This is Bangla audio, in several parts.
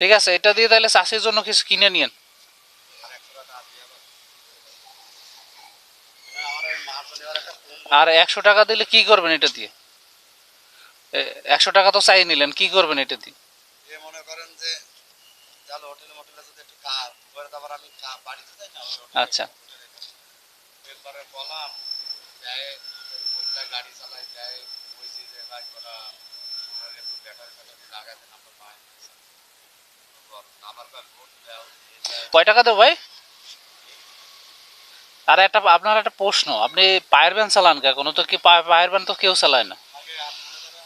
ঠিক আছে এটা দিয়ে তাহলে চাষের জন্য কিছু কিনে নিন আর একশো টাকা দিলে কি করবেন এটা দিয়ে? একশো টাকা তো চাই নিলেন কি করবেন এটা দিয়ে? মনে করেন যে তাহলে মোটেলে যদি একটু করে তারপর আমি বাড়িতে যাই না আচ্ছা। এরপরে বললাম যাই গাড়ি চালাই যাই বলছি যে করা একটু ব্যাটারি লাগাতে না পাই আবার কয় ভোট দাও এ দাও। কয় টাকা দেবো ভাই আর একটা আপনার একটা প্রশ্ন আপনি পায়ের ব্যান চালান কে কোনো তো কি পা- পায়ের ব্যান তো কেউ চালায় না আগে আর মনে করেন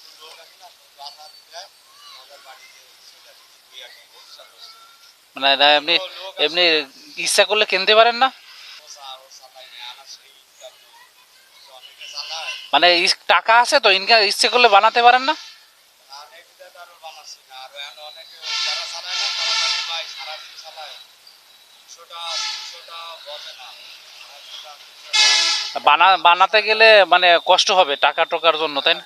একটু লোক আছে না তো বাধা দেয় তাদের বাড়িতে চলে আসে। দুই একটা ভোট চালু হচ্ছে। মানে না এমনি এমনি ইচ্ছা করলে কিনতে পারেন না ও চা- ও চালাই না, আনা সেই ইনকাম নেই। তো অনেকে চালায় মানে ইস- টাকা আছে তো ইনকাম ইচ্ছে করলে বানাতে পারেন না বানা, বানাতে গেলে মানে কষ্ট হবে টাকা টোকার জন্য, তাই না?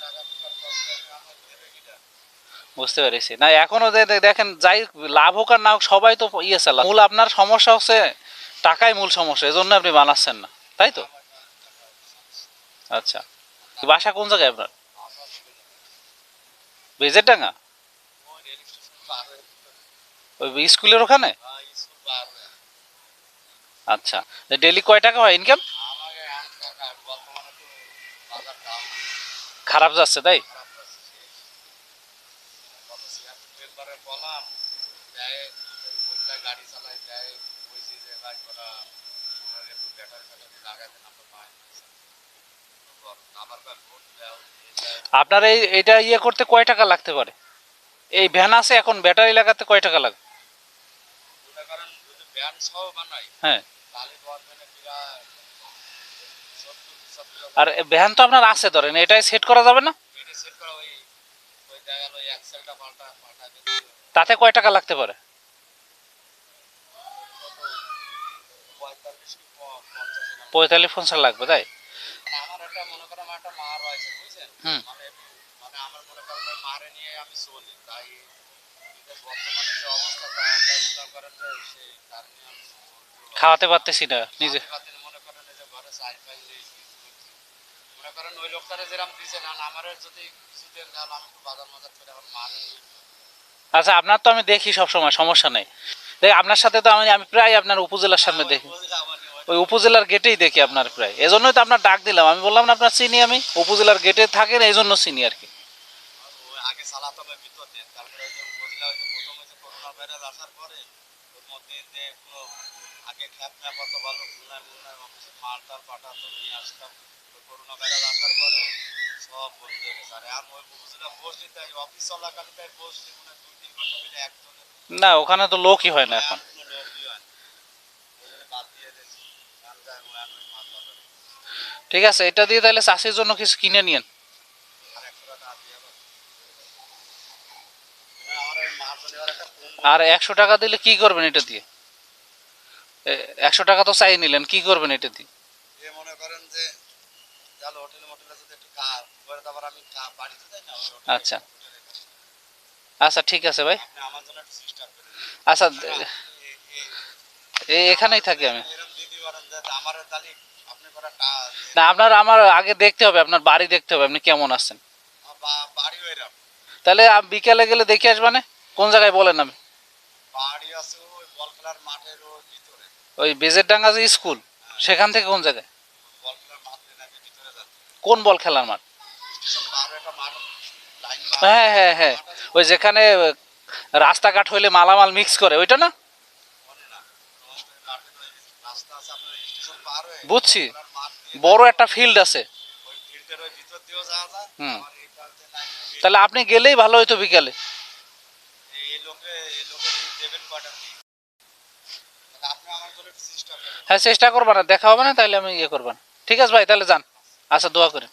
বুঝতে পেরেছি। না, এখনও দেখেন, যাই লাভ হোক আর না হোক, সবাই তো ইয়ে চালা মূল আপনার সমস্যা হচ্ছে টাকাই মূল সমস্যা, এজন্য আপনি বানাচ্ছেন না, তাই তো? আচ্ছা। বাসা কোন জায়গায় আপনার? বেজের ডাঙ্গা? ওই রেল স্টেশন পার হয়ে ওই স্কুলের ওখানে হ্যাঁ, স্কুল পার হয়ে। আচ্ছা ডেলি কয় টাকা হয় ইনকাম খারাপ যাচ্ছে তাই। আপনার এই এটা ইয়ে করতে কয় টাকা লাগতে পারে? এই ভ্যান আছে এখন ব্যাটারি লাগাতে কয় টাকা লাগে? হ্যাঁ। আর ভ্যান তো আপনার আছে ধরেন, এটাই সেট করা যাবে না? তাতে কয় টাকা লাগতে পারে? পঁয়তাল্লিশ পঞ্চাশ লাগবে, তাই? হুম। খাওয়াতে পারতেছি না নিজে। হাতে হাতে করেন এই যে ঘরে চাই পাই নেই, কিছু করছি। করেন ওই লোকটারে যেরকম দিছে না আমার যদি কিছু দেন তাহলে আমি একটু বাজার মাজার করে আমার মারে আচ্ছা আপনার তো আমি দেখি সব সময় সমস্যা নেই। দেখ আপনার সাথে তো আমি আমি প্রায় আপনার উপজেলার সামনে দেখি। ওই- উপজেলার গেটেই দেখি আপনার প্রায়। এজন্যই তো আপনার ডাক দিলাম। আমি বললাম না আপনার চিনি আমি? উপজেলার গেটে থাকেন এই জন্য চিনি আর কি। আগে ভিতর তারপরে যে প্রথমে করোনা ভাইরাস আসার পরে কোনো আগে অত ভালো খুলনায় অফিসে নিয়ে আসতাম। করোনা ভাইরাস আসার পরে সব বন্ধ হয়ে গেছে। আর এখন ওই বসলি তাই অফিস চলাকালীন তাই বসলি মানে দুই তিন ঘণ্টা মিলে না ওখানে তো লোকই হয় না এখন। ঠিক আছে এটা দিয়ে তাহলে চাষের জন্য কিছু কিনে নিন আর একশো টাকা দিয়ে আবার না, আমার ওই মাছ নেওয়ার একটা কম আর একশো টাকা দিলে কি করবেন এটা দিয়ে? একশো টাকা তো চাই নিলেন কি করবেন এটা দিয়ে? মনে করেন যে তাহলে মোটেলে যদি একটু তারপর আমি বাড়িতে যাই না আচ্ছা। আচ্ছা ঠিক আছে ভাই। করেন আচ্ছা এখানেই থাকি আমি। না আপনার আমার আগে দেখতে হবে আপনার বাড়ি দেখতে হবে আপনি কেমন আছেন? তাহলে বিকেলে গেলে দেখে আসবানে কোন জায়গায় বলেন আমি বাড়ি আছে ওই বল খেলার মাঠের ওই ভিতরে। ওই বেজের ডাঙ্গা যে স্কুল সেখান থেকে কোন জায়গায়? বল খেলার মাঠ নাকি ভিতরে যাচ্ছে। কোন বল খেলার মাঠ হয়ে হ্যাঁ হ্যাঁ। হ্যাঁ ওই যেখানে রাস্তাঘাট হইলে মালামাল মিক্স করে ওইটা না? হয়ে বুঝছি। বড় একটা ফিল্ড আছে। হুম। তাহলে আপনি গেলেই ভালো হইতো বিকালে। হ্যাঁ চেষ্টা করবা না, দেখা হবে না তাহলে আমি ইয়ে করব না। ঠিক আছে ভাই তাহলে যান। আচ্ছা দোয়া করেন।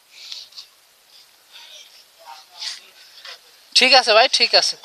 ঠিক আছে ভাই, ঠিক আছে।